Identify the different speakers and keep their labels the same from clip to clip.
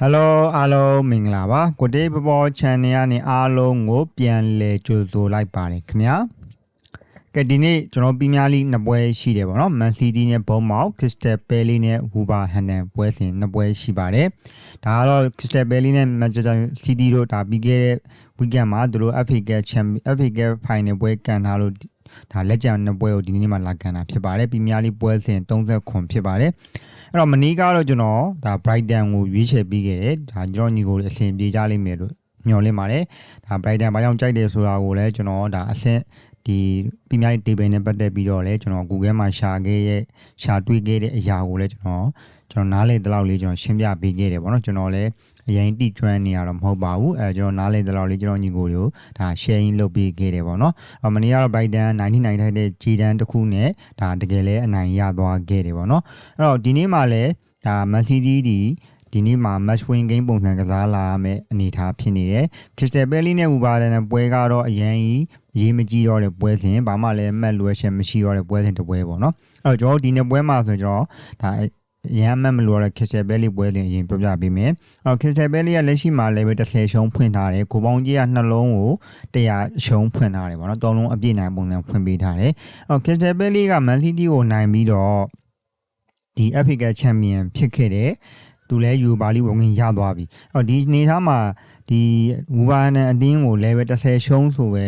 Speaker 1: Hello အားလုံးမင်္ဂလာပါကိုတေးပပေါ် channel ကနေအားလုံးကိုပြန်လည်ကြိုဆိုလိုက်ပါတယ်ခင်ဗျာကဲဒီနေ့ကျွန်တော်ပြင်းများလေးနှစ်ပွဲရှိတယ်ပေါ့နော် Man City နဲ့ Bournemouth Crystal Palace နဲ့ Wolverhampton ပွဲစဉ်နှစ်ပွဲရှိပါတယ်ဒါကတော့ Crystal Palace နဲ့ Manchester City တို့ဒါပြီးခဲ့တဲ့ weekend မှာသူတို့ FA Cup Champions FA Cup Final ပွဲကန်ထားလို့ဒါလက်ကျန်နှစ်ပွဲကိုဒီနေ့မှလာကန်တာဖြစ်ပါတယ်ပြင်းများလေးပွဲစဉ်30ခွန်ဖြစ်ပါတယ် အဲ့တော့မနီးကတော့ကျွန်တော်ဒါ Brighton ကိုရွေးချယ်ပြီးခဲ့တယ်ဒါကျွန်တော်ညီကိုလည်းအဆင်ပြေကြလိမ့်မယ်လို့မျှော်လင့်ပါတယ်ဒါ Brighton ဘာကြောင့်ကြိုက်တယ်ဆိုတာကိုလည်းကျွန်တော်ဒါအဆင့်ဒီပြမြိုင် table နဲ့ပတ်သက်ပြီးတော့လည်းကျွန်တော် Google မှာရှာခဲ့ရဲ့ရှာတွေ့ခဲ့တဲ့အရာကိုလည်းကျွန်တော် ကျွန်တော်နားလေတလောက်လေးကျွန်တော်ရှင်းပြပေးခဲ့တယ်ပေါ့နော်ကျွန်တော်လည်းအရင်တိကျွမ်းနေရတော့မဟုတ်ပါဘူးအဲကျွန်တော်နားလေတလောက်လေးကျွန်တော်ညီကိုတွေကိုဒါ sharing လုပ်ပေးခဲ့တယ်ပေါ့နော်အမနီကတော့ Brighton 99ထိုက်တဲ့ဂျီဒန်တစ်ခုနဲ့ဒါတကယ်လည်းအနိုင်ရသွားခဲ့တယ်ပေါ့နော်အဲ့တော့ဒီနေ့မှလည်းဒါ Man City ဒီဒီနေ့မှာ match win game ပုံစံကစားလာရမယ့်အနေအထားဖြစ်နေတယ်။ Crystal Palace နဲ့ Wolverhampton နဲ့ပွဲကတော့အရင်ကြီးရေးမကြီးတော့တဲ့ပွဲစဉ်ဘာမှလည်းမှတ်လွယ်ချက်မရှိတော့တဲ့ပွဲစဉ်တစ်ပွဲပေါ့နော်။အဲ့တော့ကျွန်တော်ဒီနေ့ပွဲမှာဆိုရင်ကျွန်တော်ဒါ ရမ်းမှတ်မလို့ရတဲ့ Crystal Palace ပွဲစဉ်အရင်ပြောပြပေးမယ်။အဲ့တော့ Crystal Palace ကလက်ရှိမှာလည်းပဲ30ရှုံးဖွင့်ထားတယ်။ကိုပေါင်းကြီးကနှလုံးကို100ရှုံးဖွင့်ထားတယ်ပေါ့နော်။သုံးလုံးအပြည့်နိုင်ပုံစံဖွင့်ပေးထားတယ်။အဲ့တော့ Crystal Palace က Man City ကိုနိုင်ပြီးတော့ဒီ FA Cup Champion ဖြစ်ခဲ့တဲ့သူလည်းယူပါလိဝင်ဝင်ရသွားပြီ။အဲ့တော့ဒီနေသားမှာဒီဝူဘာနန်အတင်းကိုလည်းပဲ30ရှုံးဆိုပဲ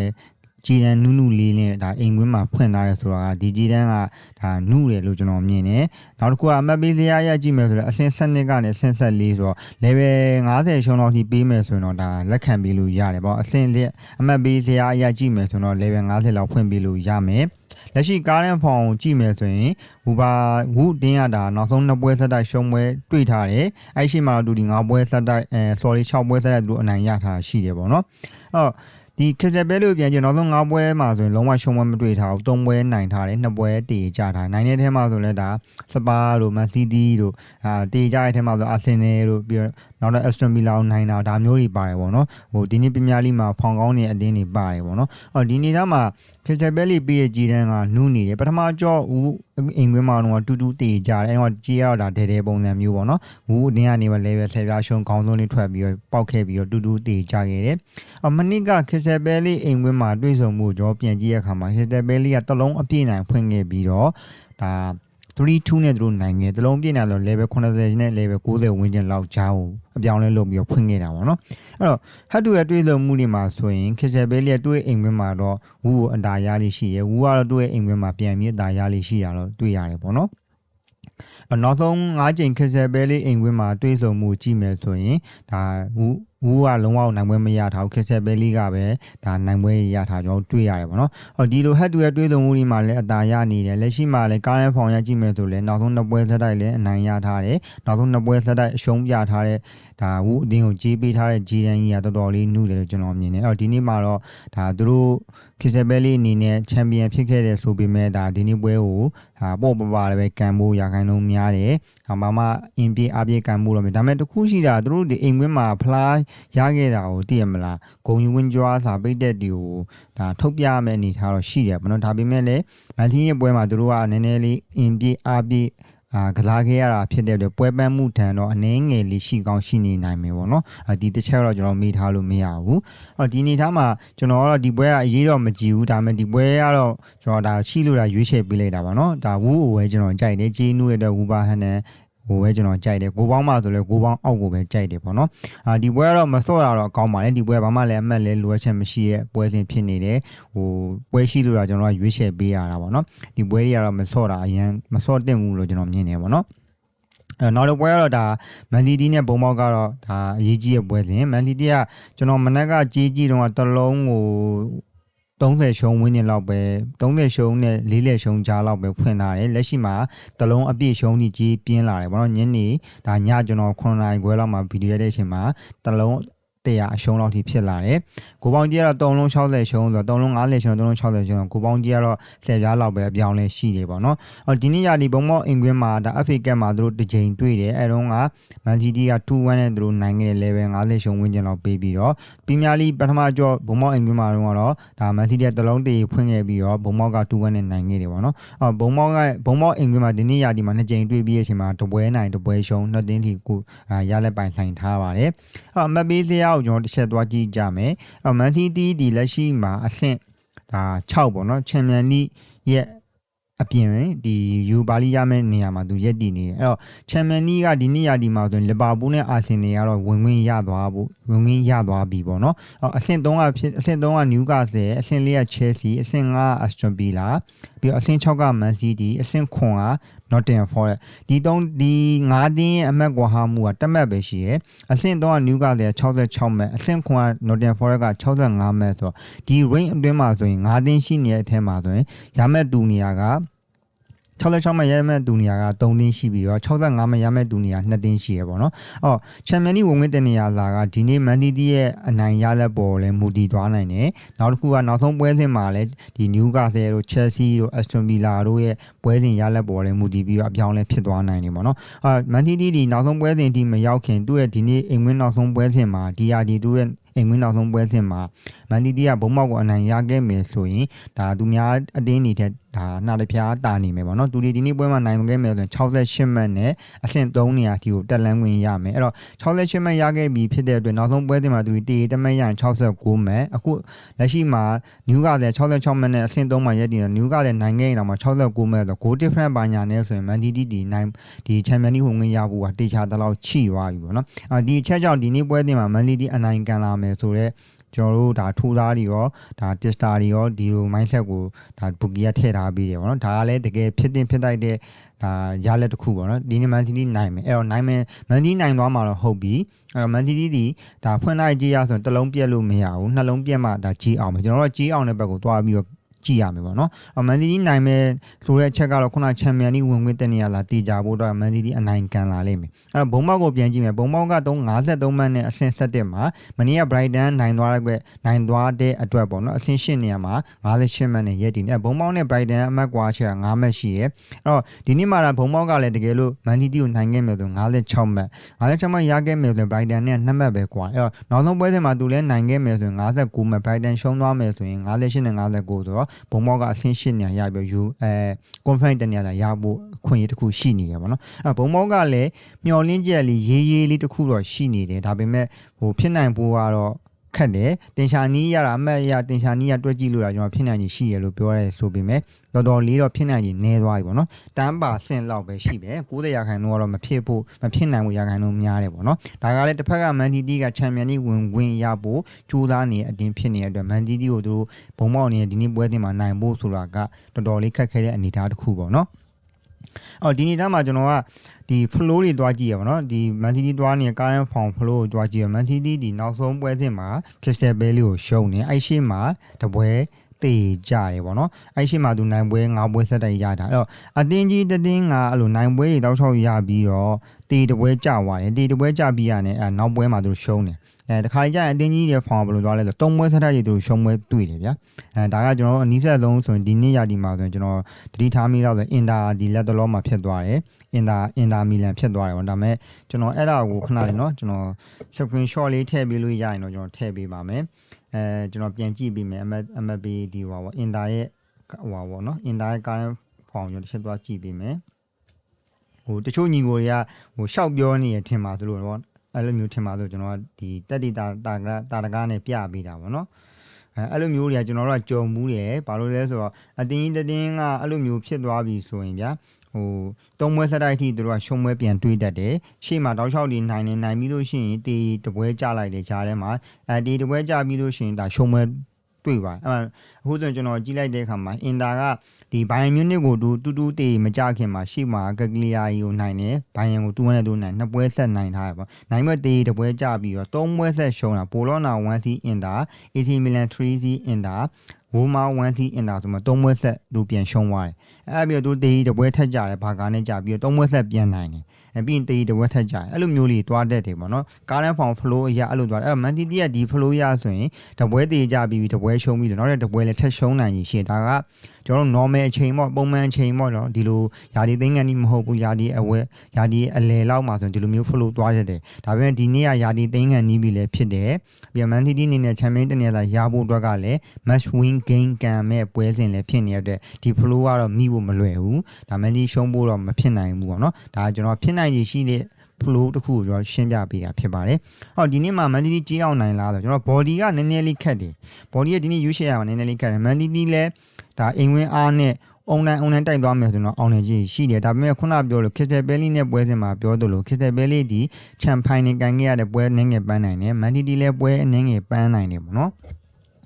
Speaker 1: ဂျီဒန်နုနုလေးနဲ့ဒါအိမ်ကွင်းမှာဖွင့်ထားရဲဆိုတာကဒီဂျီဒန်ကဒါနုတယ်လို့ကျွန်တော်မြင်တယ်။နောက်တစ်ခုကအမတ်ပေးစရာရကြည့်မယ်ဆိုတော့အဆင့်7ကနေအဆင့်14ဆိုတော့ level 50ရှုံးတော့ထိပေးမယ်ဆိုရင်တော့ဒါလက်ခံပေးလို့ရတယ်ပေါ့အဆင့်လက်အမတ်ပေးစရာရကြည့်မယ်ဆိုတော့ level 50လောက်ဖွင့်ပေးလို့ရမယ်။လက်ရှိကားရန်ဖောင်ကြည့်မယ်ဆိုရင်ဝူဘာဝူတင်းရတာနောက်ဆုံးနှစ်ပွဲဆက်တိုက်ရှုံးပွဲတွေ့ထားတယ်။အဲ့ရှိမှတော့သူဒီ9ပွဲဆက်တိုက်အဲ sorry 6ပွဲဆက်တိုက်သူတို့အနိုင်ရထားရှိတယ်ပေါ့နော်။အဲ့တော့ ဒီခက်ချက်ပဲလို့ပြန်ကြည့်နောက်ဆုံး9ပွဲမှာဆိုရင်လုံးဝရှုံးပွဲမတွေ့ထားဘူး3ပွဲနိုင်ထားတယ်2ပွဲတည်ကြထားနိုင်တဲ့ထဲမှာဆိုလဲဒါစပါတို့မန်စီးတီးတို့အာတည်ကြတဲ့ထဲမှာဆိုအာဆင်နယ်တို့ပြီးတော့ နောက်တော့ Aston Villa ကိုနိုင်တာဒါမျိုးတွေပါတယ်ပေါ့နော်ဟိုဒီနေ့ပြမြလီမှာဖောင်ကောင်းနေအတင်းတွေပါတယ်ပေါ့နော်အော်ဒီနေ့သားမှာခက်ချက်ပဲလေးပြီးရကြည်တန်းကနူးနေတယ်ပထမကြော့ဦးအင်ကွင်းမှာတော့တူတူတည်ကြတယ်အဲ့တော့ကြီးရတော့ဒါဒဲဒဲပုံစံမျိုးပေါ့နော်ဝူအတင်းကနေပဲ level ဆယ်ပြားရှုံးခေါင်းဆုံးလေးထွက်ပြီးတော့ပေါက်ခဲ့ပြီးတော့တူတူတည်ကြခဲ့တယ်အော်မနစ်ကခက်ချက်ပဲလေးအိမ်ကွင်းမှာတွေ့ဆုံမှုကြောပြန်ကြည့်ရခါမှာခက်ချက်ပဲလေးကတလုံးအပြည့်နိုင်ဖွင့်ခဲ့ပြီးတော့ဒါ 3-2နဲ့သူတို့နိုင်ငယ်တလုံးပြည့်နေတော့ level 80နဲ့ level 90ဝန်းကျင်လောက်ကြားကိုအပြောင်းလဲလုပ်ပြီးတော့ဖွင့်ခဲ့တာပေါ့နော်အဲ့တော့ဟတ်တူရဲ့တွေးလုံမှုတွေမှာဆိုရင်ခက်ချက်ပဲလေးကတွေးအိမ်ကွင်းမှာတော့ဝူကိုအတားရလေးရှိရယ်ဝူကတော့တွေးအိမ်ကွင်းမှာပြန်ပြီးအတားရလေးရှိရတော့တွေ့ရတယ်ပေါ့နော်အဲ့နောက်ဆုံး၅ချိန်ခက်ဆက်ပဲလေးအိမ်ကွင်းမှာတွေးဆုံမှုကြည့်မယ်ဆိုရင်ဒါ ဝူဝူကလုံးဝနိုင်ပွဲမရထားဘူးခက်ဆက်ပဲလေးကပဲဒါနိုင်ပွဲရထားကျွန်တော်တွေ့ရတယ်ပေါ့နော်။အော်ဒီလိုဟက်တူရဲ့တွေးဆုံမှုတွေမှာလည်းအသာရနေတယ်လက်ရှိမှာလည်းကားရန်ဖောင်ရကြည့်မယ်ဆိုလည်းနောက်ဆုံးနှစ်ပွဲဆက်တိုက်လည်းအနိုင်ရထားတယ်။နောက်ဆုံးနှစ်ပွဲဆက်တိုက်အရှုံးပြထားတဲ့ဒါဝူအတင်းကိုကြီးပေးထားတဲ့ဂျီဒန်ကြီးကတော်တော်လေးနုတယ်လို့ကျွန်တော်မြင်တယ်။အော်ဒီနေ့မှာတော့ဒါသူတို့ခစ်ဆက်ပဲလေးအနေနဲ့ချန်ပီယံဖြစ်ခဲ့တဲ့ဆိုပေမဲ့ဒါဒီနေ့ပွဲကိုဒါပေါ့ပပလည်းပဲကန်ဖို့ရာခိုင်နှုန်းများတယ်။အမမအင်ပြေအပြေကန်ဖို့တော့မြင်ဒါပေမဲ့တခုရှိတာသူတို့ဒီအိမ်ကွင်းမှာဖလားရခဲ့တာကိုသိရမလားဂုံယူဝင်းကြွားစာပိတ်တဲ့ဒီကိုဒါထုတ်ပြရမယ့်အနေထားတော့ရှိတယ်ဗောနော်ဒါပေမဲ့လည်းမန်တီးရဲ့ပွဲမှာသူတို့ကနည်းနည်းလေးအင်ပြေအပြေအာကစားခဲ့ရတာဖြစ်တဲ့အတွက်ပွဲပန်းမှုထံတော့အနှင်းငယ်လေးရှိကောင်းရှိနေနိုင်မယ်ပေါ့နော်အဒီတစ်ချက်တော့ကျွန်တော်မေးထားလို့မရဘူးအော်ဒီအနေထားမှာကျွန်တော်ကတော့ဒီပွဲကအရေးတော့မကြည့်ဘူးဒါပေမဲ့ဒီပွဲကတော့ကျွန်တော်ဒါရှိလို့ဒါရွေးချယ်ပေးလိုက်တာပါနော်ဒါဝူကိုပဲကျွန်တော်ကြိုက်တယ်ဂျီနူရဲ့အတွက်ဝူပါဟန်နဲ့ ဟိုပဲကျွန်တော်ကြိုက်တယ်ကိုပေါင်းမှဆိုလဲကိုပေါင်းအောက်ကိုပဲကြိုက်တယ်ပေါ့နော်အာဒီပွဲကတော့မစော့ရတော့ကောင်းပါလေဒီပွဲဘာမှလည်းအမှတ်လည်းလိုအပ်ချက်မရှိရဲ့ပွဲစဉ်ဖြစ်နေတယ်ဟိုပွဲရှိလို့တော့ကျွန်တော်ကရွေးချယ်ပေးရတာပေါ့နော်ဒီပွဲတွေကတော့မစော့တာအရင်မစော့တင်ဘူးလို့ကျွန်တော်မြင်နေပေါ့နော်အဲနောက်တစ်ပွဲကတော့ဒါမန်စီတီနဲ့ဘုံမောက်ကတော့ဒါအရေးကြီးတဲ့ပွဲစဉ်မန်စီတီကကျွန်တော်မနက်ကကြီးကြီးတုန်းကတလုံးကို 30ရှုံးဝင်းနေလောက်ပဲ30ရှုံးနဲ့40ရှုံးကြားလောက်ပဲဖွင့်ထားတယ်လက်ရှိမှာတလုံးအပြည့်ရှုံးကြီးကြီးပြင်းလာတယ်ဘောနော်ညနေဒါညကျွန်တော်9နာရီခွဲလောက်မှာဗီဒီယိုရိုက်တဲ့အချိန်မှာတလုံး 100အရှုံးလောက်ထိဖြစ်လာတယ်ကိုပေါင်းကြီးကတော့3လုံး60ရှုံးဆိုတော့3လုံး50ရှုံး3လုံး60ရှုံးကိုပေါင်းကြီးကတော့10ပြားလောက်ပဲအပြောင်းလဲရှိတယ်ပေါ့နော်အော်ဒီနေ့ရာဒီဘုံမော့အင်ကွင်းမှာဒါ FA Cup မှာသူတို့တစ်ချိန်တွေ့တယ်အဲတုန်းက Man City က2-1နဲ့သူတို့နိုင်ခဲ့တဲ့ level 50ရှုံးဝန်းကျင်လောက်ပေးပြီးတော့ပီးမီးယားလိပထမကြော့ဘုံမော့အင်ကွင်းမှာတော့ဒါ Man City ကတလုံးတည်ဖွင့်ခဲ့ပြီးတော့ဘုံမော့က2-1နဲ့နိုင်ခဲ့တယ်ပေါ့နော်အော်ဘုံမော့ကဘုံမော့အင်ကွင်းမှာဒီနေ့ရာဒီမှာနှစ်ချိန်တွေ့ပြီးတဲ့အချိန်မှာတပွဲနိုင်တပွဲရှုံးနှစ်သင်းထိကိုအာရလက်ပိုင်ဆိုင်ထားပါတယ်အော်မက်ပေးစရာကိုကျွန်တော်တစ်ချက်သွားကြည့်ကြမယ်အော် Man City ဒီလက်ရှိမှာအဆင့်ဒါ6ပေါ့နော်ချန်ပီယံလိရဲ့အပြင်ဒီယူပါလီရမယ့်နေရာမှာသူရက်တည်နေတယ်အဲ့တော့ချန်ပီယံလိကဒီနေ့ရာဒီမှာဆိုရင်လီဗာပူးနဲ့အာဆင်နယ်ကတော့ဝင်ဝင်ရသွားဖို့ဝင်ဝင်ရသွားပြီပေါ့နော်အော်အဆင့်3ကဖြစ်အဆင့်3ကနျူကာဆယ်အဆင့်4ကချဲစီအဆင့်5ကအစတွန်ဗီလာပြီးတော့အဆင့်6ကမန်စီးတီးအဆင့်9က Nottingham Forest ဒီ3ဒီ5တင်းရဲ့အမတ်ကွာဟမှုကတက်မတ်ပဲရှိရယ်အဆင့်3ကနျူကာဆယ်66မတ်အဆင့်9က Nottingham Forest က65မတ်ဆိုတော့ဒီ range အတွင်းမှာဆိုရင်5တင်းရှိနေတဲ့အထက်မှာဆိုရင်ရမက်တူနေရာက 66မဲ့ရမဲ့တူနေရာက3တင်းရှိပြီးတော့65မဲ့ရမဲ့တူနေရာ2တင်းရှိရပေါ့နော်။အော်ချန်ပီယံလိဝင်ဝင်တဲ့နေရာလာကဒီနေ့မန်တီတီရဲ့အနိုင်ရလက်ပေါ်လဲမူတည်သွားနိုင်တယ်။နောက်တစ်ခုကနောက်ဆုံးပွဲစဉ်မှာလဲဒီနျူကာဆယ်တို့ချယ်ဆီတို့အက်စတွန်ဗီလာတို့ရဲ့ပွဲစဉ်ရလက်ပေါ်လဲမူတည်ပြီးတော့အပြောင်းလဲဖြစ်သွားနိုင်တယ်ပေါ့နော်။အာမန်တီတီဒီနောက်ဆုံးပွဲစဉ်ဒီမရောက်ခင်သူ့ရဲ့ဒီနေ့အိမ်ဝင်းနောက်ဆုံးပွဲစဉ်မှာ DRD တို့ရဲ့ အိမ်ဝင်းနောက်ဆုံးပွဲစဉ်မှာမန်တီတီကဘုံမောက်ကိုအနိုင်ရခဲ့မယ်ဆိုရင်ဒါသူများအတင်းနေတဲ့ဒါနှာတပြားတာနေမယ်ပေါ့နော်သူဒီဒီနေ့ပွဲမှာနိုင်ခဲ့မယ်ဆိုရင်68မှတ်နဲ့အဆင့်3နေရာဒီကိုတက်လန်းဝင်ရမယ်အဲ့တော့68မှတ်ရခဲ့ပြီဖြစ်တဲ့အတွက်နောက်ဆုံးပွဲစဉ်မှာသူဒီတေတမတ်ရရင်69မှတ်အခုလက်ရှိမှာနျူကလည်း66မှတ်နဲ့အဆင့်3မှာရက်တည်တယ်နျူကလည်းနိုင်ခဲ့ရင်တော့မှ69မှတ်ဆို goal difference ပါညာနဲ့ဆိုရင် Man City ဒီနိုင်ဒီချန်ပီယံလိဝင်ဝင်ရဖို့ကတေချာတလောက်ချိသွားပြီပေါ့နော်အဲဒီအချက်ကြောင့်ဒီနေ့ပွဲစဉ်မှာ Man City အနိုင်ကန်လာမယ်ဆိုတော့ကျွန်တော်တို့ဒါထိုးသားတွေရောဒါ tester တွေရောဒီလို mindset ကိုဒါ bookie ကထည့်ထားပြီးတယ်ပေါ့နော်ဒါကလည်းတကယ်ဖြစ်တင်ဖြစ်တိုက်တဲ့ဒါရလက်တစ်ခုပေါ့နော်ဒီနေ့ Man City နိုင်မယ်အဲ့တော့နိုင်မယ် Man City နိုင်သွားမှာတော့ဟုတ်ပြီအဲ့တော့ Man City ဒီဒါဖွင့်လိုက်ကြည့်ရဆိုရင်တစ်လုံးပြက်လို့မရဘူးနှလုံးပြက်မှဒါကြီးအောင်မယ်ကျွန်တော်တို့ကြီးအောင်တဲ့ဘက်ကိုသွားပြီးတော့ ကြည့်ရမယ်ပေါ့နော်။မန်စီးတီးနိုင်မဲ့ဆိုတဲ့အချက်ကတော့ခုနချန်ပီယံလိဝင်ဝင်တဲ့နေရာလာတည်ကြဖို့တော့မန်စီးတီးအနိုင်ကန်လာလိမ့်မယ်။အဲ့တော့ဘုံမောက်ကိုပြန်ကြည့်မယ်။ဘုံမောက်က353မှတ်နဲ့အဆင့်7မှာမနေ့က Brighton နိုင်သွားတဲ့နိုင်သွားတဲ့အတွက်ပေါ့နော်။အဆင့်8နေရာမှာ58မှတ်နဲ့ရက်တည်နေ။ဘုံမောက်နဲ့ Brighton အမှတ်ကွာချက်က9မှတ်ရှိရဲ့။အဲ့တော့ဒီနေ့မှာဘုံမောက်ကလည်းတကယ်လို့မန်စီးတီးကိုနိုင်ခဲ့မယ်ဆို56မှတ်56မှတ်ရခဲ့မယ်ဆိုရင် Brighton နဲ့2မှတ်ပဲကွာ။အဲ့တော့နောက်ဆုံးပွဲစဉ်မှာသူလည်းနိုင်ခဲ့မယ်ဆိုရင်59မှတ် Brighton ရှုံးသွားမယ်ဆိုရင်58နဲ့59ဆိုတော့ဘုံမောက်ကအဆင့်၈နေရာရပြီးယူအဲ conference တနေရာလာရဖို့အခွင့်အရေးတစ်ခုရှိနေရပါတော့။အဲဘုံမောက်ကလည်းမျောလင်းချက်လေးရေးရေးလေးတစ်ခုတော့ရှိနေတယ်ဒါပေမဲ့ဟိုဖြစ်နိုင်ဖို့ကတော့ ခက်တယ်တင်ရှာနီးရတာအမတ်ရတင်ရှာနီးရတွက်ကြည့်လို့တာကျွန်တော်ဖြစ်နိုင်ကြီးရှိရလို့ပြောရဲဆိုပေမဲ့တော်တော်လေးတော့ဖြစ်နိုင်ကြီးနည်းသွားပြီပေါ့နော်တန်းပါဆင့်လောက်ပဲရှိပဲ90ရာခိုင်နှုန်းကတော့မဖြစ်ဖို့မဖြစ်နိုင်ဘူးရာခိုင်နှုန်းများတယ်ပေါ့နော်ဒါကလည်းတစ်ဖက်ကမန်တီတီကချန်ပီယံလိဝင်ဝင်ရဖို့ကြိုးစားနေတဲ့အတင်းဖြစ်နေတဲ့အတွက်မန်တီတီကိုသူတို့ဘုံမောက်နေတဲ့ဒီနေ့ပွဲတင်မှာနိုင်ဖို့ဆိုတာကတော်တော်လေးခက်ခဲတဲ့အနေအထားတစ်ခုပေါ့နော် အော်ဒီနေ့တန်းမှာကျွန်တော်ကဒီ flow တွေတွားကြည့်ရပါတော့ဒီ Man City တွားနေတဲ့ current form flow ကိုတွားကြည့်ရ Man City ဒီနောက်ဆုံးပွဲစဉ်မှာ Crystal Palace ကိုရှုံးနေအဲ့ရှိမှာတပွဲ တေကြတယ်ပေါ့နော်အဲ့ရှိမှသူနိုင်ပွဲ၅ပွဲဆက်တိုက်ရတာအဲ့တော့အတင်းကြီးတတင်းကအဲ့လိုနိုင်ပွဲတွေတောက်လျှောက်ရပြီးတော့တေတပွဲကြသွားတယ်တေတပွဲကြပြီးရတယ်အဲ့နောက်ပွဲမှာသူရှုံးတယ်အဲတခါကြရင်အတင်းကြီးတွေဖောင်ဘယ်လိုသွားလဲဆိုတော့၃ပွဲဆက်တိုက်တွေသူရှုံးပွဲတွေ့တယ်ဗျာအဲဒါကကျွန်တော်အနည်းဆက်ဆုံးဆိုရင်ဒီနေ့ရဒီမှာဆိုရင်ကျွန်တော်တတိထားမိတော့ဆိုရင်အင်တာဒီလက်တလောမှာဖြစ်သွားတယ်အင်တာအင်တာမီလန်ဖြစ်သွားတယ်ပေါ့ဒါပေမဲ့ကျွန်တော်အဲ့ဒါကိုခဏလေးနော်ကျွန်တော် screen shot လေးထည့်ပေးလို့ရရင်တော့ကျွန်တော်ထည့်ပေးပါမယ် အဲကျွန်တော်ပြန်ကြည့်ပြီးမယ် MFB ဒီဟောပေါ့ inter ရဲ့ဟောပေါ့နော် inter ရဲ့ current form ကိုတစ်ချက်သွားကြည့်ပြီးမယ်ဟိုတချို့ညီကိုတွေကဟိုရှောက်ပြောနေရထင်ပါသလိုပေါ့အဲ့လိုမျိုးထင်ပါဆိုကျွန်တော်ကဒီတက်တီတာတာတာတကားနဲ့ပြပေးတာပေါ့နော် အဲအဲ့လိုမျိုးတွေကကျွန်တော်တို့ကကြုံမှုတယ်ဘာလို့လဲဆိုတော့အတင်းတတင်းကအဲ့လိုမျိုးဖြစ်သွားပြီဆိုရင်ဗျာဟိုတုံးပွဲဆက်တိုက်အထိသူတို့ကရှုံးပွဲပြန်တွေးတတ်တယ်ရှေ့မှာတောက်လျှောက်ဒီနိုင်နေနိုင်ပြီးလို့ရှိရင်တီတပွဲကြလိုက်တယ်ဂျားထဲမှာအဲဒီတပွဲကြပြီးလို့ရှိရင်ဒါရှုံး ပွဲတွေ့ပါအဲ့အခုဆိုကျွန်တော်ကြည့်လိုက်တဲ့အခါမှာအင်တာကဒီဘိုင်မြူနစ်ကိုတူတူတူတေမကြခင်မှာရှေ့မှာကကလီယာကြီးကိုနိုင်တယ်ဘိုင်ယန်ကို2-1နဲ့2နိုင်နှစ်ပွဲဆက်နိုင်ထားရပါနိုင်မဲ့တေတပွဲကြပြီးတော့3ပွဲဆက်ရှုံးတာပိုလောနာ 1-C အင်တာ AC Milan 3-C အင်တာဝိုမာ1 C အင်တာဆိုမှ3ပွဲဆက်သူပြန်ရှုံးသွားတယ်အဲ့ပြီးတော့သူတေးတပွဲထက်ကြတယ်ဘာကာနဲ့ကြပြီးတော့3ပွဲဆက်ပြန်နိုင်တယ်အဲ ပြီးရင်တေးတဝက်ထက်ကြတယ်အဲ့လိုမျိုးလေးတွားတတ်တယ်ပေါ့နော်ကားတန်းဖောင် flow အရာအဲ့လိုတွားတယ်အဲ့မန်တီတီကဒီ flow ရဆိုရင်တပွဲတေးကြပြီးပြီးတပွဲရှုံးပြီးတော့နောက်တဲ့တပွဲလည်းထက်ရှုံးနိုင်ကြီးရှင်းဒါကကျွန်တော်တို့ normal အချိန်ပေါ့ပုံမှန်အချိန်ပေါ့နော်ဒီလိုယာဒီသိန်းကန်ကြီးမဟုတ်ဘူးယာဒီအဝဲယာဒီအလဲလောက်မှာဆိုရင်ဒီလိုမျိုး flow တွားတတ်တယ်ဒါပေမဲ့ဒီနေ့ကယာဒီသိန်းကန်ကြီးပြီလည်းဖြစ်တယ်ပြီးတော့မန်တီတီအနေနဲ့ချန်ပီယံတနေရာရဖို့အတွက်ကလည်း match win game ကန်မဲ့ပွဲစဉ်လည်းဖြစ်နေတဲ့အတွက်ဒီ flow ကတော့မိဖို့မလွယ်ဘူးဒါမန်တီရှုံးဖို့တော့မဖြစ်နိုင်ဘူးပေါ့နော်ဒါကကျွန်တော်ဖြစ်နိုင်ရရှိတဲ့ flow တစ်ခုကိုကျွန်တော်ရှင်းပြပေးတာဖြစ်ပါတယ်။ဟောဒီနေ့မှာ Mandy ကြီးအောင်နိုင်လားဆိုကျွန်တော် body ကနည်းနည်းလေးခက်တယ်။ body ကဒီနေ့ရွေးချယ်ရမှာနည်းနည်းလေးခက်တယ်။ Mandy ကြီးလည်းဒါအိမ်ဝင်းအားနဲ့အွန်လိုင်းအွန်လိုင်းတိုက်သွားမယ်ဆိုတော့အောင်နေကြီးရှိတယ်ဒါပေမဲ့ခုနပြောလို့ Crystal Belly နဲ့ပွဲစဉ်မှာပြောသလို Crystal Belly ဒီချန်ဖိုင်နေကန်ခဲ့ရတဲ့ပွဲနည်းငယ်ပန်းနိုင်တယ် Mandy ဒီလည်းပွဲအနည်းငယ်ပန်းနိုင်တယ်ပေါ့နော်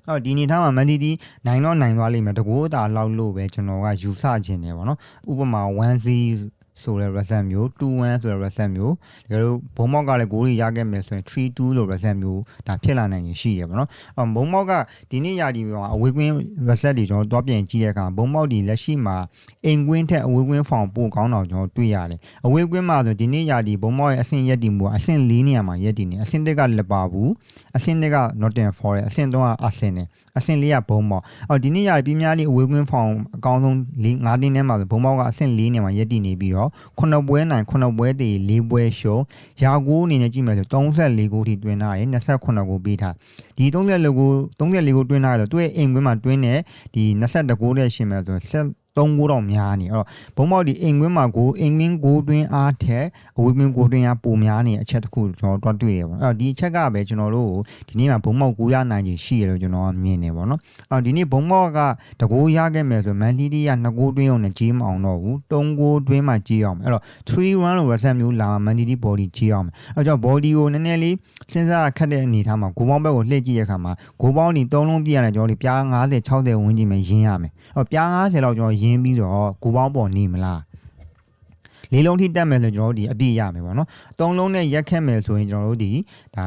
Speaker 1: အော်ဒီနေထားမှာမန်တီတီနိုင်တော့နိုင်သွားလိမ့်မယ်တကူတာလောက်လို့ပဲကျွန်တော်ကယူဆခြင်းတယ်ပေါ့နော်ဥပမာ1-0 ဆိုတဲ့ reset မျိုး2-1ဆိုတဲ့ reset မျိုးတကယ်လို့ဘုံမောက်ကလည်းဂိုးတွေရခဲ့မယ်ဆိုရင်3-2လို့ reset မျိုးဒါဖြစ်လာနိုင်ရင်ရှိတယ်ပေါ့နော်အော်ဘုံမောက်ကဒီနေ့ရာဒီမှာအဝေးကွင်း reset တွေကျွန်တော်တွားပြန်ကြည့်တဲ့အခါဘုံမောက်ဒီလက်ရှိမှာအိမ်ကွင်းထက်အဝေးကွင်းဖောင်ပို့ကောင်းတော့ကျွန်တော်တွေ့ရတယ်အဝေးကွင်းမှာဆိုဒီနေ့ရာဒီဘုံမောက်ရဲ့အဆင့်ရက်တည်မှုကအဆင့်၄နေရာမှာရက်တည်နေအဆင့်၁ကလက်ပါဘူးအဆင့်၂က Nottingham Forest အဆင့်၃က Arsenal အဆင့်၄ကဘုံမောက်အော်ဒီနေ့ရာဒီပြင်းများလေးအဝေးကွင်းဖောင်အကောင်းဆုံး၄၅တင်းထဲမှာဆိုဘုံမောက်ကအဆင့်၄နေရာမှာရက်တည်နေပြီးတော့ခုနှစ်ပွဲနိုင်ခုနှစ်ပွဲတည်၄ပွဲရှုံးရာကိုအနေနဲ့ကြည့်မယ်ဆို34ဂိုးထိတွင်ထားတယ်28ဂိုးပေးထားဒီ34ဂိုး34ဂိုးတွင်ထားတယ်ဆိုသူ့ရဲ့အိမ်ကွင်းမှာတွင်းတဲ့ဒီ22ဂိုးတဲ့ရှင်မယ်ဆိုရင် 3ဂိုးတော့များနေအဲ့တော့ဘုံမောက်ဒီအိမ်ကွင်းမှာဂိုးအိမ်ကွင်းဂိုးတွင်းအားထက်အဝေးကွင်းဂိုးတွင်းအားပိုများနေအချက်တစ်ခုကျွန်တော်တွားတွေ့ရပါတော့အဲ့တော့ဒီအချက်ကပဲကျွန်တော်တို့ဒီနေ့မှာဘုံမောက်ကိုရနိုင်ချင်ရှိရလို့ကျွန်တော်ကမြင်နေပါတော့အဲ့တော့ဒီနေ့ဘုံမောက်ကတကိုးရခဲ့မယ်ဆိုမန်တီတီက2ဂိုးတွင်းအောင်နဲ့ကြီးမအောင်တော့ဘူး3ဂိုးတွင်းမှာကြီးအောင်အဲ့တော့3-1လို့ reset မျိုးလာမန်တီတီ body ကြီးအောင်အဲ့တော့ body ကိုနည်းနည်းလေးစဉ်းစားခက်တဲ့အနေထားမှာဂိုးပေါင်းဘက်ကိုလှည့်ကြည့်ရခါမှာဂိုးပေါင်းဒီ3လုံးပြည့်ရတယ်ကျွန်တော်တို့ပြား50 60ဝန်းကျင်ပဲရင်းရမယ်အဲ့တော့ပြား50လောက်ကျွန်တော်ရင်းပြီးတော့ကိုပေါင်းပေါ်နေမလားလေးလုံးထိတက်မယ်ဆိုကျွန်တော်တို့ဒီအပြည့်ရမယ်ပေါ့နော်သုံးလုံးနဲ့ရက်ခက်မယ်ဆိုရင်ကျွန်တော်တို့ဒီဒါ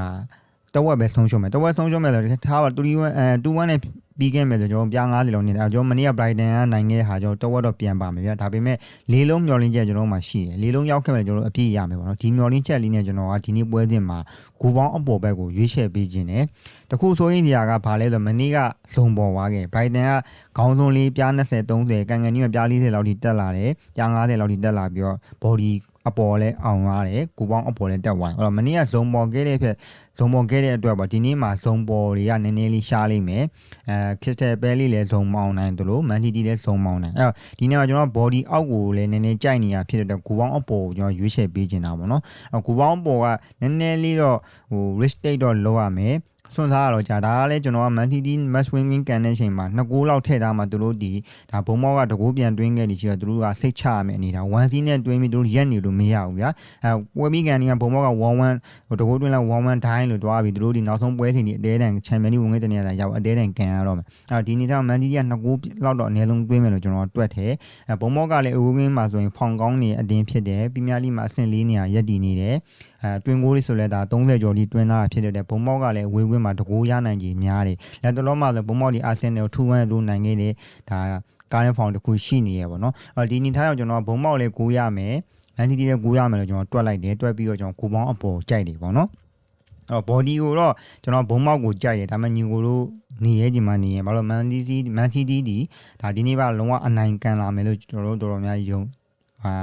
Speaker 1: တဝက်ပဲဆုံးရှုံးမယ်တဝက်ဆုံးရှုံးမယ်ဆိုတော့ထားပါ21အဲ21နဲ့ပြီးခဲ့မယ်ဆိုကျွန်တော်ပြား90လုံးနေတယ်ကျွန်တော်မနေ့က Brighton ကနိုင်ခဲ့တဲ့ဟာကျွန်တော်တဝက်တော့ပြန်ပါမယ်ဗျာဒါပေမဲ့လေးလုံးမျောလင်းချက်ကျွန်တော်မှရှိတယ်လေးလုံးရောက်ခဲ့မယ်ကျွန်တော်အပြည့်ရမယ်ပေါ့နော်ဒီမျောလင်းချက်လေးနဲ့ကျွန်တော်ကဒီနေ့ပွဲစဉ်မှာဂူပေါင်းအပေါ်ဘက်ကိုရွေးချယ်ပေးခြင်းတယ်တခုဆိုရင်ဒီဟာကဘာလဲဆိုမနေ့ကဇုံပေါ်သွားခဲ့ Brighton ကခေါင်းဆုံးလေးပြား20 30ကန်ကန်ကြီးမှာပြား40လောက်ထိတက်လာတယ်ပြား90လောက်ထိတက်လာပြီးတော့ body အပေါ်လဲအောင်ရတယ်ကိုပေါင်းအပေါ်လဲတက်သွားတယ်အဲ့တော့မနေ့ကဇုံပေါ်ခဲ့တဲ့ဖြစ်ဇုံပေါ်ခဲ့တဲ့အတွက်ပေါ့ဒီနေ့မှာဇုံပေါ်တွေကနည်းနည်းလေးရှားလိမ့်မယ်အဲခရစ်စတယ်ပဲလေးလည်းဇုံမောင်းနိုင်တယ်လို့မန်စီတီလည်းဇုံမောင်းနိုင်အဲ့တော့ဒီနေ့မှာကျွန်တော် body အောက်ကိုလည်းနည်းနည်းကြိုက်နေရဖြစ်တဲ့အတွက်ကိုပေါင်းအပေါ်ကိုကျွန်တော်ရွေးချယ်ပေးချင်တာပေါ့နော်အဲ့ကိုပေါင်းအပေါ်ကနည်းနည်းလေးတော့ဟို risk take တော့လောက်ရမယ် စွန့်စားရတော့ကြာဒါကလည်းကျွန်တော်က Man City match winning ကန်တဲ့ချိန်မှာ2ဂိုးလောက်ထည့်ထားမှသူတို့ဒီဒါဘုံမောက်ကတဂိုးပြန်တွင်းခဲ့နေချီတော့သူတို့ကစိတ်ချရမယ်အနေဒါ1စီးနဲ့တွင်းပြီးသူတို့ရက်နေလို့မရဘူးဗျာအဲပွဲပြီးကန်နေကဘုံမောက်က1-1ဟိုတဂိုးတွင်းလိုက်1-1ဒိုင်းလို့တွားပြီးသူတို့ဒီနောက်ဆုံးပွဲစဉ်ဒီအသေးတန်ချန်ပီယံလိဝင်ခဲ့တဲ့နေရာရောက်အသေးတန်ကန်ရတော့မယ်အဲဒီနေ့ကျ Man City က2ဂိုးလောက်တော့အနည်းဆုံးတွင်းမယ်လို့ကျွန်တော်တွက်တယ်အဲဘုံမောက်ကလည်းအဝေးကင်းမှာဆိုရင်ဖောင်ကောင်းနေအတင်းဖြစ်တယ်ပြီးများလိမှာအဆင့်၄နေရာရက်တည်နေတယ် အဲတွင်ကိုးလေးဆိုလဲဒါ30ကျော်ဒီတွင်လာဖြစ်တဲ့ဘုံမောက်ကလည်းဝေဝင်းမှာတကိုးရနိုင်ကြီးများတယ်လက်တလုံးမှာဆိုဘုံမောက်ဒီအာဆင်နယ်ကို2-1လို့နိုင်ခဲ့တယ်ဒါကားရန်ဖောင်တစ်ခုရှိနေရပေါ့နော်အဲဒီနေထားအောင်ကျွန်တော်ဘုံမောက်လေးကိုးရမယ်မန်စီတီလည်းကိုးရမယ်လို့ကျွန်တော်တွက်လိုက်တယ်တွက်ပြီးတော့ကျွန်တော်ကိုပေါင်းအပေါ်ကြိုက်တယ်ပေါ့နော်အော် body ကိုတော့ကျွန်တော်ဘုံမောက်ကိုကြိုက်တယ်ဒါမှညီကိုတို့နေရဲချိန်မှနေရင်ဘာလို့မန်စီစီမန်စီတီဒီဒါဒီနေ့ပါလုံးဝအနိုင်ကန်လာမယ်လို့ကျွန်တော်တို့တော်တော်များယုံ အာ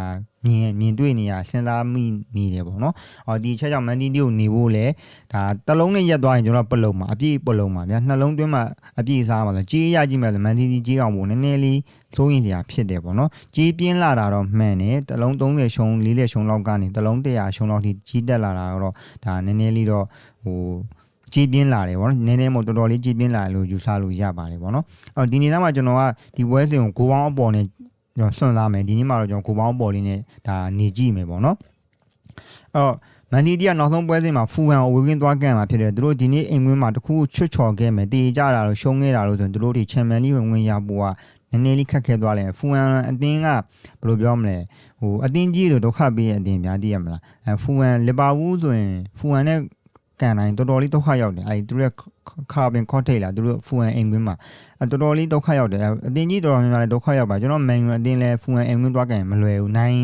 Speaker 1: မြင်မြင်တွေ့နေရစဉ်းစားမိနေတယ်ပေါ့နော်။အော်ဒီချက်ကြောင့်မန်တီတီကိုနေဖို့လဲဒါတလုံးနဲ့ရက်သွားရင်ကျွန်တော်ပလုံမှာအပြည့်ပလုံမှာဗျာနှလုံးသွင်းမှာအပြည့်စားမှာဆိုကြေးရကြည့်မယ်ဆိုမန်တီတီကြေးအောင်ဖို့နည်းနည်းလေးစိုးရင်စရာဖြစ်တယ်ပေါ့နော်။ကြေးပြင်းလာတာတော့မှန်တယ်တလုံး30ရှုံး40ရှုံးလောက်ကနေတလုံး100ရှုံးလောက်ထိကြီးတက်လာတာတော့ဒါနည်းနည်းလေးတော့ဟိုကြည်ပြင်းလာတယ်ဗောနော်နည်းနည်းမို့တော်တော်လေးကြည်ပြင်းလာတယ်လို့ယူဆလို့ရပါတယ်ဗောနော်အော်ဒီနေ့မှာကျွန်တော်ကဒီပွဲစဉ်ကိုကိုပေါင်းအပေါ်နဲ့ ကျွန်တော်ဆွန့်လာမယ်ဒီနေ့မှာတော့ကျွန်တော်ကိုပေါင်းပေါ်လေးနဲ့ဒါနေကြည့်မယ်ပေါ့နော်အော်မန်ဒီတီကနောက်ဆုံးပွဲစဉ်မှာဖူဟန်ကိုဝေကင်းသွားကန်မှာဖြစ်တယ်သူတို့ဒီနေ့အိမ်ဝင်းမှာတခုခုချွတ်ချော်ခဲ့မယ်တေးကြတာလို့ရှုံးခဲ့တာလို့ဆိုရင်သူတို့ဒီချန်ပီယံလိဝင်ဝင်ရဖို့ကနည်းနည်းလေးခက်ခဲသွားတယ်ဖူဟန်အတင်းကဘယ်လိုပြောမလဲဟိုအတင်းကြီးလို့ဒုက္ခပေးတဲ့အတင်းများသိရမလားအဲဖူဟန်လီဗာပူးဆိုရင်ဖူဟန်နဲ့ကန်တိုင်းတော်တော်လေးဒုက္ခရောက်တယ်အဲဒီသူတို့ရဲ့ ခါပင်ခေါ်ထိတ်လာသူတို့ဖူဟန်အိမ်ကွင်းမှာအတော်တော်လေးဒုက္ခရောက်တယ်အတင်းကြီးတော်တော်များများလည်းဒုက္ခရောက်ပါကျွန်တော်မန်ယူအတင်းလဲဖူအန်အင်ဝင်သွားကန်မလွယ်ဘူးနိုင်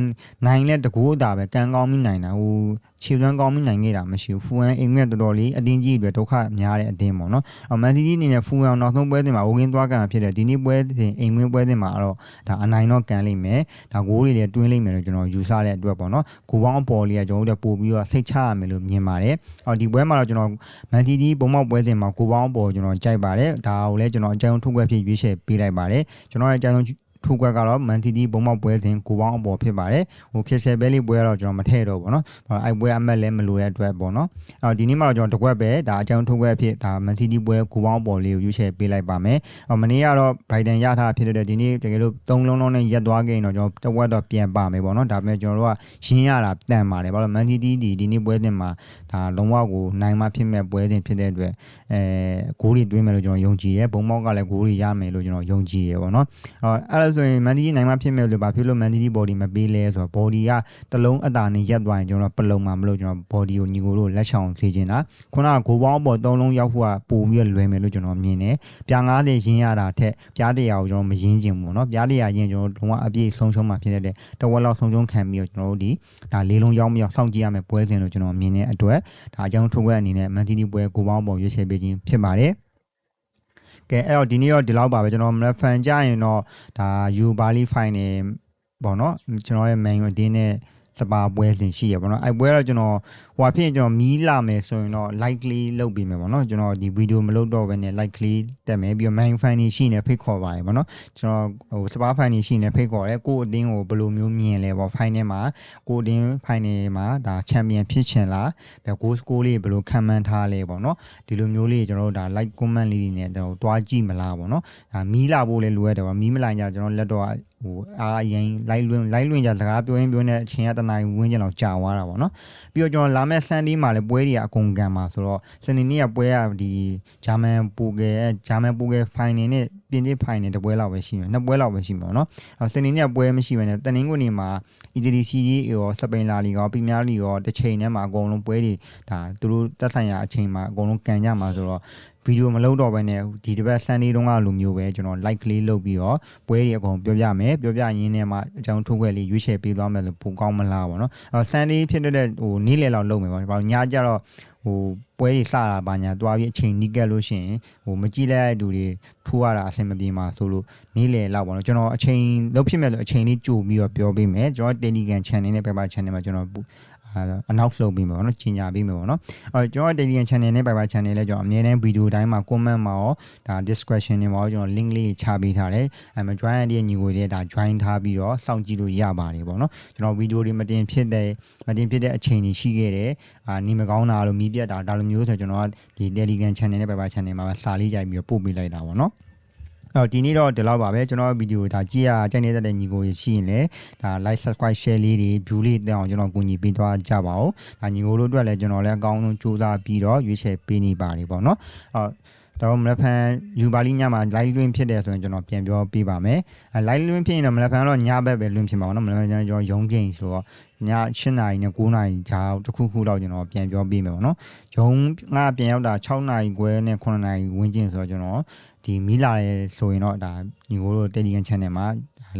Speaker 1: နိုင်လဲတကူတာပဲကန်ကောင်းပြီးနိုင်တာဟိုခြေသွမ်းကောင်းပြီးနိုင်ခဲ့တာမရှိဘူးဖူအန်အင်ဝင်တော်တော်လေးအတင်းကြီးတွေဒုက္ခများတဲ့အတင်းပေါ့နော်အမန်စီတီအနေနဲ့ဖူအန်နောက်ဆုံးပွဲတင်မှာဝင်းသွားကန်ဖြစ်တယ်ဒီနေ့ပွဲတင်အင်ဝင်ပွဲတင်မှာတော့ဒါအနိုင်တော့ကန်လိမ့်မယ်ဒါဂိုးတွေလည်းတွင်းလိမ့်မယ်လို့ကျွန်တော်ယူဆတဲ့အတွက်ပေါ့နော်ကိုပေါင်းအပေါ်လေးကကျွန်တော်တို့ပို့ပြီးတော့စိတ်ချရမယ်လို့မြင်ပါတယ်အော်ဒီပွဲမှာတော့ကျွန်တော်မန်စီတီဘုံမောက်ပွဲတင်မှာကိုပေါင်းအပေါ်ကျွန်တော်ကြိုက်ပါတယ်ဒါကိုလည်းကျွန်တော်အကြံထုတ်ခွက်ဖြစ်ရွေးချယ်ပေးလိုက်ပါတယ်ကျွန်တော်ရဲ့အကြံဆုံး ထုတ်ကွက်ကတော့မန်တီတီဘုံမောက်ပွဲစဉ်ကိုပေါင်းအပေါ်ဖြစ်ပါတယ်ဟိုခက်ဆယ်ဘဲလေးပွဲကတော့ကျွန်တော်မထည့်တော့ဘူးเนาะအဲပွဲအမက်လည်းမလိုတဲ့အတွက်ပေါ့เนาะအော်ဒီနေ့မှာတော့ကျွန်တော်တကွက်ပဲဒါအကြံထုတ်ကွက်ဖြစ်ဒါမန်တီတီပွဲကိုပေါင်းအပေါ်လေးကိုရွေးချယ်ပေးလိုက်ပါမယ်အော်မနေ့ကတော့ Brighton ရထားဖြစ်တဲ့ဒီနေ့တကယ်လို့၃လုံးလုံးနဲ့ရက်သွားခဲ့ရင်တော့ကျွန်တော်တကွက်တော့ပြန်ပါမယ်ပေါ့เนาะဒါပေမဲ့ကျွန်တော်တို့ကရင်းရတာတန်ပါတယ်ဘာလို့မန်တီတီဒီဒီနေ့ပွဲစဉ်မှာဒါလုံးဝကိုနိုင်မှဖြစ်မဲ့ပွဲစဉ်ဖြစ်တဲ့အတွက်အဲဂိုးတွေတွင်းမယ်လို့ကျွန်တော်ယုံကြည်တယ်ဘုံမောက်ကလည်းဂိုးတွေရမယ်လို့ကျွန်တော်ယုံကြည်ရပေါ့เนาะအော်အဲ့ဒါ ဆိုရင်မန်တီတီနိုင်မှဖြစ်မဲ့လို့ဘာဖြစ်လို့မန်တီတီ body မပေးလဲဆိုတော့ body ကတလုံးအတာနဲ့ရက်သွားရင်ကျွန်တော်ပလုံမှာမလို့ကျွန်တော် body ကိုညီကိုတို့လက်ဆောင်စေချင်တာခုနကဂိုးပေါင်းပေါ်သုံးလုံးရောက်ဖို့ကပို့ပြီးလွယ်မယ်လို့ကျွန်တော်မြင်တယ်ပြားငါးတဲ့ရင်းရတာထက်ပြားတရားကိုကျွန်တော်မရင်းချင်ဘူးเนาะပြားတရားရင်းကျွန်တော်လုံးဝအပြည့်ဆုံးရှုံးမှဖြစ်တဲ့တဝက်လောက်ဆုံးရှုံးခံပြီးတော့ကျွန်တော်တို့ဒီဒါလေးလုံးရောက်မရောက်စောင့်ကြည့်ရမယ်ပွဲစဉ်လို့ကျွန်တော်မြင်တဲ့အတွက်ဒါအကြောင်းထုတ်ခွက်အနေနဲ့မန်တီတီပွဲဂိုးပေါင်းပေါ်ရွေးချယ်ပေးခြင်းဖြစ်ပါတယ် ကဲအဲ့တော့ဒီနေ့တော့ဒီလောက်ပါပဲကျွန်တော်မဖန်ကြရင်တော့ဒါယူဘာလီဖိုင်နယ်ပေါ့နော်ကျွန်တော်ရဲ့ main အတင်းနဲ့စပါပွဲစဉ်ရှိရပေါ့နော်အဲ့ပွဲတော့ကျွန်တော်ဟိုအဖြစ်ကျွန်တော်မီးလာမယ်ဆိုရင်တော့ likely လုပ်ပြီးမယ်ပေါ့နော်ကျွန်တော်ဒီဗီဒီယိုမလုပ်တော့ဘဲနဲ့ likely တက်မယ်ပြီးတော့ main fan တွေရှိနေဖိတ်ခေါ်ပါတယ်ပေါ့နော်ကျွန်တော်ဟိုစပါ fan တွေရှိနေဖိတ်ခေါ်တယ်ကို့အတင်းကိုဘယ်လိုမျိုးမြင်လဲပေါ့ final မှာကို့အတင်း final မှာဒါ champion ဖြစ်ချင်လားဘယ် goal score လေးဘယ်လိုခံမှန်းထားလဲပေါ့နော်ဒီလိုမျိုးလေးကျွန်တော်တို့ဒါ like comment လေးတွေနဲ့တော့တွားကြည့်မလားပေါ့နော်ဒါမီးလာဖို့လည်းလိုရတယ်ပေါ့မီးမလာကြကျွန်တော်လက်တော့ဟိုအားအရင်လိုက်လွင်လိုက်လွင်ကြစကားပြောရင်းပြောနေတဲ့အချိန်ကတနိုင်ဝင်းကျင်လောက်ကြာသွားတာပေါ့နော်ပြီးတော့ကျွန်တော်လာမဲ့ Sunday မှာလည်းပွဲတွေကအကုန်ကန်မှာဆိုတော့စနေနေ့ကပွဲကဒီဂျာမန်ပူကယ်ဂျာမန်ပူကယ် final နဲ့ပြင်သစ် final တပွဲလောက်ပဲရှိမှာနှစ်ပွဲလောက်ပဲရှိမှာเนาะအဲစနေနေ့ကပွဲမရှိဘဲနဲ့တနင်္ဂနွေနေ့မှာ ETD CE ရောစပိန်လာလီရောပီမီယာလီရောတစ်ချိန်ထဲမှာအကုန်လုံးပွဲတွေဒါသူတို့တက်ဆိုင်ရာအချိန်မှာအကုန်လုံးကန်ကြမှာဆိုတော့ ဗီဒီယိုမလုပ်တော့ဘဲနဲ့ဒီတစ်ပတ် Sunday တုန်းကလိုမျိုးပဲကျွန်တော် like လေးလုပ်ပြီးတော့ပွဲတွေအကုန်ပြောပြမယ်ပြောပြရင်းနဲ့မှအကြောင်းထုတ်ခွက်လေးရွေးချယ်ပေးသွားမယ်လို့ပိုကောင်းမလားပေါ့နော်အဲ Sunday ဖြစ်တဲ့ဟိုနေ့လယ်လောက်လုပ်မယ်ပေါ့ဘာလို့ညကျတော့ဟိုပွဲတွေစတာဘာညာတွားပြီးအချိန်နီးကပ်လို့ရှိရင်ဟိုမကြည့်လိုက်တဲ့လူတွေထိုးရတာအဆင်မပြေမှာဆိုလို့နေ့လယ်လောက်ပေါ့နော်ကျွန်တော်အချိန်လုပ်ဖြစ်မဲ့ဆိုအချိန်လေးကြိုပြီးတော့ပြောပေးမယ်ကျွန်တော် Telegram channel နဲ့ Paper channel မှာကျွန်တော် အနောက်လုပ်ပြီးမှာပေါ့နော်ကြီးညာပြီးမှာပေါ့နော်အဲကျွန်တော် Telegram channel နဲ့ Paper channel လည်းကျွန်တော်အမြဲတမ်းဗီဒီယိုတိုင်းမှာ comment မှာရောဒါ description တွေမှာရောကျွန်တော် link လေးချပေးထားတယ်အဲမှာ join တဲ့ညီကိုတွေဒါ join ထားပြီးတော့စောင့်ကြည့်လို့ရပါတယ်ပေါ့နော်ကျွန်တော်ဗီဒီယိုတွေမတင်ဖြစ်တဲ့မတင်ဖြစ်တဲ့အချိန်တွေရှိခဲ့တယ်အာနေမကောင်းတာလို့မီးပြတ်တာဒါလိုမျိုးဆိုကျွန်တော်ဒီ Telegram channel နဲ့ Paper channel မှာစာလေးကြိုက်ပြီးတော့ပို့ပေးလိုက်တာပေါ့နော် အော်ဒီနေ့တော့ဒီလောက်ပါပဲကျွန်တော်ဗီဒီယိုဒါကြည့်ရကြိုက်နေတဲ့ညီကိုရှိရင်လည်းဒါ like subscribe share လေးတွေ view လေးတက်အောင်ကျွန်တော်ကူညီပေးသွားကြပါဦးဒါညီကိုတို့အတွက်လည်းကျွန်တော်လည်းအကောင်းဆုံးစူးစမ်းပြီးတော့ရွေးချယ်ပေးနေပါတယ်ပေါ့နော်အော်တော့မလဖန်ယူပါလီညမှာ live လွှင့်ဖြစ်တယ်ဆိုရင်ကျွန်တော်ပြန်ပြောပြပါမယ်အဲ live လွှင့်ဖြစ်ရင်တော့မလဖန်တော့ညဘက်ပဲလွှင့်ဖြစ်မှာပေါ့နော်မလဖန်ကျွန်တော်ရုံးချိန်ဆိုတော့ည8နာရီနဲ့9နာရီကြားတစ်ခုခုတော့ကျွန်တော်ပြန်ပြောပြမယ်ပေါ့နော်ရုံးငါပြန်ရောက်တာ6နာရီခွဲနဲ့9နာရီဝန်းကျင်ဆိုတော့ကျွန်တော် ဒီမီလာရဲဆိုရင်တော့ဒါညီကိုတို့ Telegram channel မှာ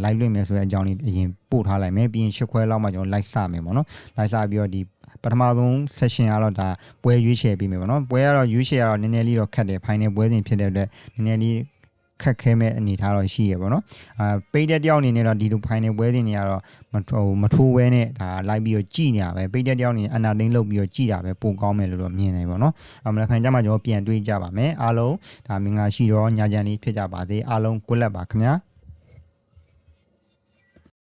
Speaker 1: live လွှင့်မယ်ဆိုတဲ့အကြောင်းလေးအရင်ပို့ထားလိုက်မယ်ပြီးရင်10ခွဲလောက်မှကျွန်တော် live စမယ်ပေါ့နော် live စပြီးတော့ဒီပထမဆုံး session ကတော့ဒါပွဲရွေးချယ်ပြီးမယ်ပေါ့နော်ပွဲကတော့ရွေးချယ်ကတော့နည်းနည်းလေးတော့ခက်တယ် final ပွဲစဉ်ဖြစ်တဲ့အတွက်နည်းနည်းလေး ခက်ခဲမဲ့အနေထားတော့ရှိရပေါ့နော်အာပိတ်တဲ့တယောက်အနေနဲ့တော့ဒီလို final ပွဲစဉ်တွေကတော့မဟိုမထိုးဝဲနဲ့ဒါလိုက်ပြီးတော့ကြည်နေရပဲပိတ်တဲ့တယောက်အနေနဲ့အနာသိန်းလုပ်ပြီးတော့ကြည်တာပဲပိုကောင်းမယ်လို့တော့မြင်နေပေါ့နော်အမလဖိုင်ကြမှာကျွန်တော်ပြန်တွေးကြပါမယ်အားလုံးဒါမင်္ဂလာရှိတော့ညာကြံလေးဖြစ်ကြပါသေးအားလုံးကိုလက်ပါခင်ဗျာ